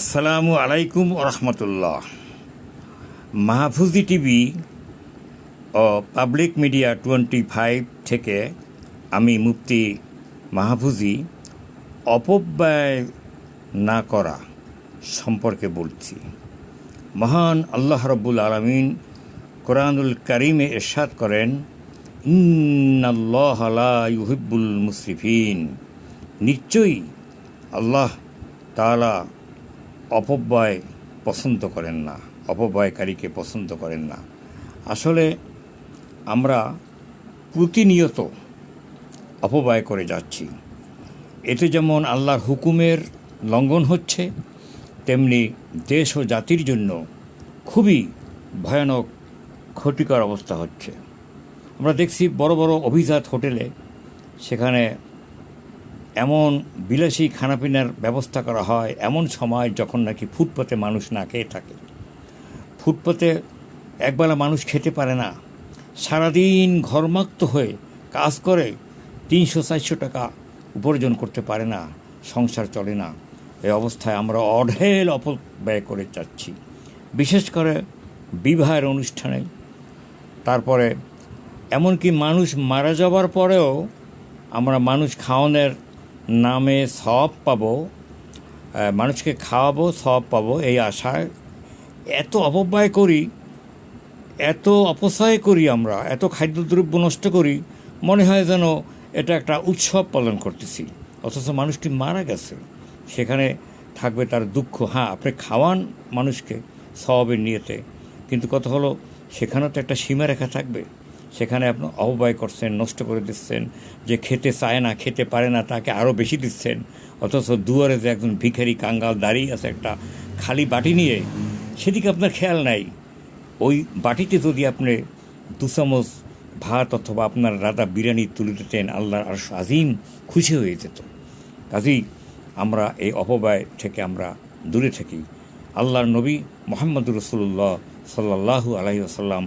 আসসালামু আলাইকুম রহমতুল্লাহ। মাহফুজি টিভি ও পাবলিক মিডিয়া টোয়েন্টি ফাইভ থেকে আমি মুফতি মাহফুজি অপব্যয় না করা সম্পর্কে বলছি। মহান আল্লাহ রব্বুল আলমিন কোরআনুল করিমে এরশাদ করেন, ইন্নাল্লাহ লা ইউহিব্বুল মুসরিফিন। নিশ্চয়ই আল্লাহ তাআলা অপব্যয় পছন্দ করেন না, অপব্যয়কারীকে পছন্দ করেন না। আসলে আমরা প্রতিনিয়ত অপব্যয় করে যাচ্ছি। এতে যেমন আল্লাহর হুকুমের লঙ্ঘন হচ্ছে, তেমনি দেশ ও জাতির জন্য খুবই ভয়ানক, ক্ষতিকর অবস্থা হচ্ছে। আমরা দেখছি বড় বড় অভিজাত হোটেলে সেখানে এমন বিলাসী খানাপিনার ব্যবস্থা করা হয়, এমন সময় যখন নাকি ফুটপাতে মানুষ না খেয়ে থাকে। ফুটপাতে একবেলা মানুষ খেতে পারে না। সারাদিন ঘরমাক্ত হয়ে কাজ করে তিনশো চারশো টাকা উপার্জন করতে পারে না, সংসার চলে না। এই অবস্থায় আমরা অঢেল অপব্যয় করে যাচ্ছি। বিশেষ করে বিবাহের অনুষ্ঠানে। তারপরে এমনকি মানুষ মারা যাবার পরেও আমরা মানুষ খাওয়ানোর নামে সব পাবো মানুষকে খাওয়াবো, সব পাবো এই আশায়। এত অপব্যয় করি, এত অপচয় করি আমরা, এত খাদ্যদ্রব্য নষ্ট করি, মনে হয় যেন এটা একটা উৎসব পালন করতেছি। অথচ মানুষটি মারা গেছে? সেখানে থাকবে তার দুঃখ। হ্যাঁ আপনি খাওয়ান মানুষকে স্বভাবের নিয়েতে, কিন্তু কথা হলো সেখানেও তো একটা সীমারেখা থাকবে। সেখানে আপনি অববায় করছেন, নষ্ট করে দিচ্ছেন, যে খেতে চায় না, খেতে পারে না, তাকে আরও বেশি দিচ্ছেন। অথচ দুয়ারে যে একজন ভিখারি কাঙ্গাল দাঁড়িয়ে আছে একটা খালি বাটি নিয়ে, সেদিকে আপনার খেয়াল নাই। ওই বাটিতে যদি আপনি দু চামচ ভাত অথবা আপনার রাধা বিরিয়ানি তুলে দিতেন, আল্লাহর আর আজিম খুশি হয়ে যেত। কাজেই আমরা এই অপব্যয় থেকে আমরা দূরে থাকি। আল্লাহর নবী মোহাম্মদ রসুল্লাহ সাল্লাহু আলহি আসাল্লাম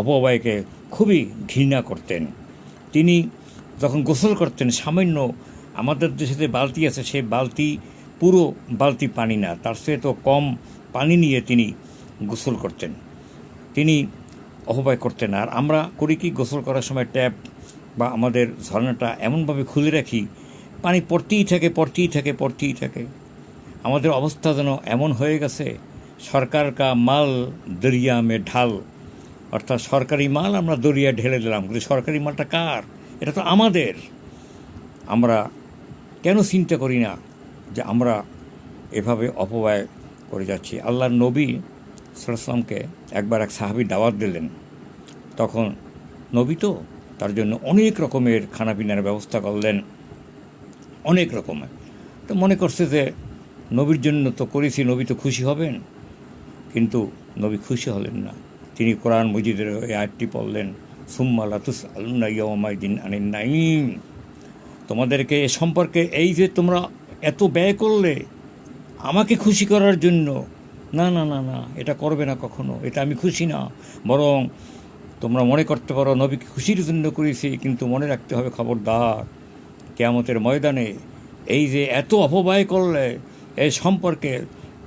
অপব্যয়কে খুবই ঘৃণা করতেন। তিনি যখন গোসল করতেন, সামান্য আমাদের দেশে যে বালতি আছে সেই বালতি, পুরো বালতি পানি না, তার চেয়ে তো কম পানি নিয়ে তিনি গোসল করতেন। তিনি অপব্যয় করতেন। আর আমরা করি কি, গোসল করার সময় ট্যাপ বা আমাদের ঝর্ণাটা এমনভাবে খুলে রাখি, পানি পড়তেই থাকে পড়তেই থাকে পড়তেই থাকে। আমাদের অবস্থা যেন এমন হয়ে গেছে, সরকার কা মাল দরিয়া মে ঢাল। অর্থাৎ সরকারি মাল আমরা দরিয়া ঢেলে দিলাম, কিন্তু সরকারি মালটা কার? এটা তো আমাদের। আমরা কেন চিন্তা করি না যে আমরা এভাবে অপব্যয় করে যাচ্ছি? আল্লাহর নবী সাল্লামকে একবার এক সাহাবি দাওয়াত দিলেন। তখন নবী তো তার জন্য অনেক রকমের খানাপিনার ব্যবস্থা করলেন। অনেক রকমের। তো মনে করছে যে নবীর জন্য তো করেছি, নবী তো খুশি হবেন। কিন্তু নবী খুশি হলেন না। তিনি কোরআন মজিদের এই আয়টি পড়লেন, সুম্মা লাতুস ইয়মাইদিন আনিন নাইম তোমাদেরকে এ সম্পর্কে এই যে তোমরা এত ব্যয় করলে আমাকে খুশি করার জন্য, না না না না, এটা করবে না কখনো, এটা আমি খুশি না। বরং তোমরা মনে করতে পারো, নবীকে খুশির জন্য করেছি, কিন্তু মনে রাখতে হবে খবরদার। কেয়ামতের ময়দানে এই যে এত অপব্যয় করলে এই সম্পর্কে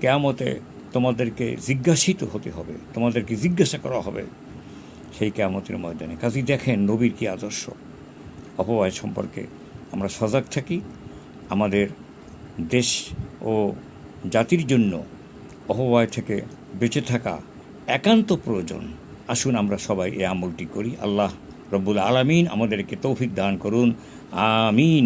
কেয়ামতে তোমাদেরকে জিজ্ঞাসিত হতে হবে, তোমাদেরকে জিজ্ঞাসা করা হবে সেই কেয়ামতের ময়দানে। কাজী দেখেন নবীর কি আদর্শ। অপব্যয় সম্পর্কে আমরা সজাগ থাকি, আমাদের দেশ ও জাতির জন্য অপব্যয় থেকে বেঁচে থাকা একান্ত প্রয়োজন। আসুন আমরা সবাই এই আমলটি করি। আল্লাহ রব্বুল আলমিন আমাদেরকে তৌফিক দান করুন। আমিন।